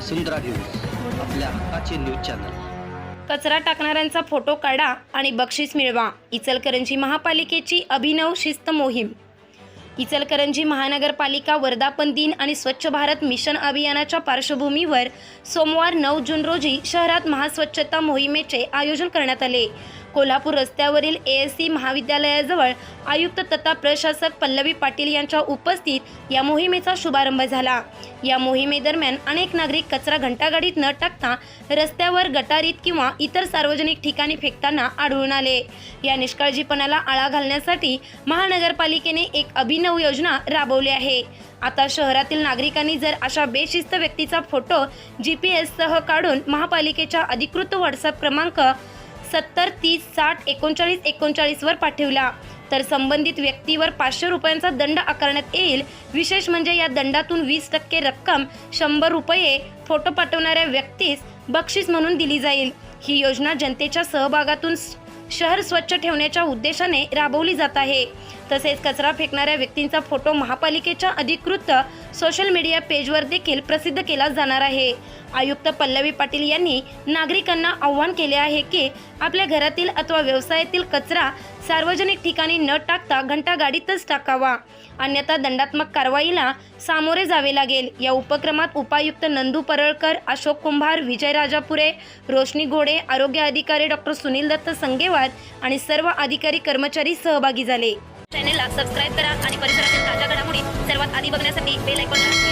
वसुंधरा news आपल्या हक्काचे news channel. कचरा टाकणाऱ्यांचा फोटो काढा आणि बक्षीस मिळवा. इचलकरंजी महापालिकेची अभिनव शिस्त मोहीम. इचलकरंजी महानगरपालिका वर्धापन दिन आणि स्वच्छ भारत मिशन अभियानाच्या पार्श्वभूमीवर सोमवार नऊ जून रोजी शहरात महास्वच्छता मोहिमेचे आयोजन करण्यात आले. कोल्हापूर रस्त्यावरील ए एस सी महाविद्यालयाजवळ आयुक्त तथा प्रशासक पल्लवी पाटील यांच्या उपस्थित या मोहिमेचा शुभारंभ झाला. या मोहिमेदरम्यान अनेक नागरिक कचरा घंटागाडीत न टाकता रस्त्यावर गटारीत किंवा इतर सार्वजनिक ठिकाणी फेकताना आढळून आले. या निष्काळजीपणाला आळा घालण्यासाठी महानगरपालिकेने एक अभिनव योजना राबवली आहे. आता शहरातील नागरिकांनी जर अशा बेशिस्त व्यक्तीचा फोटो जी पी एससह काढून महापालिकेच्या अधिकृत व्हॉट्सअप क्रमांक सत्तर तीस साठ एकोणचाळीस एकोणचाळीसवर पाठवला. तर संबंधित व्यक्तीवर पाचशे रुपयांचा दंड आकारण्यात येईल. विशेष म्हणजे या दंडातून वीस टक्के रक्कम शंभर रुपये फोटो पाठवणाऱ्या व्यक्तीस बक्षीस म्हणून दिली जाईल. ही योजना जनतेच्या सहभागातून शहर स्वच्छ ठेवण्याच्या उद्देशाने राबवली जात आहे. तसेच कचरा फेकणाऱ्या व्यक्तींचा फोटो महापालिकेच्या अधिकृत सोशल मीडिया पेजवर देखील प्रसिद्ध केला जाणार आहे. आयुक्त पल्लवी पाटील यांनी नागरिकांना आव्हान केले आहे की आपल्या घरातील अथवा व्यवसायातील कचरा सार्वजनिक ठिकाणी न टाकता घंटागाडीतच टाकावा. अन्यथा दंडात्मक कारवाईला सामोरे जावे लागेल. या उपक्रमात उपायुक्त नंदू परळकर अशोक कुंभार विजय राजापुरे रोशनी घोडे आरोग्य अधिकारी डॉक्टर सुनील दत्त संगेवार आणि सर्व अधिकारी कर्मचारी सहभागी झाले. चॅनेलला सबस्क्राईब करा आणि परिसरातील ताज्या घडामोडी सर्वात आधी बघण्यासाठी बेल आयकॉनला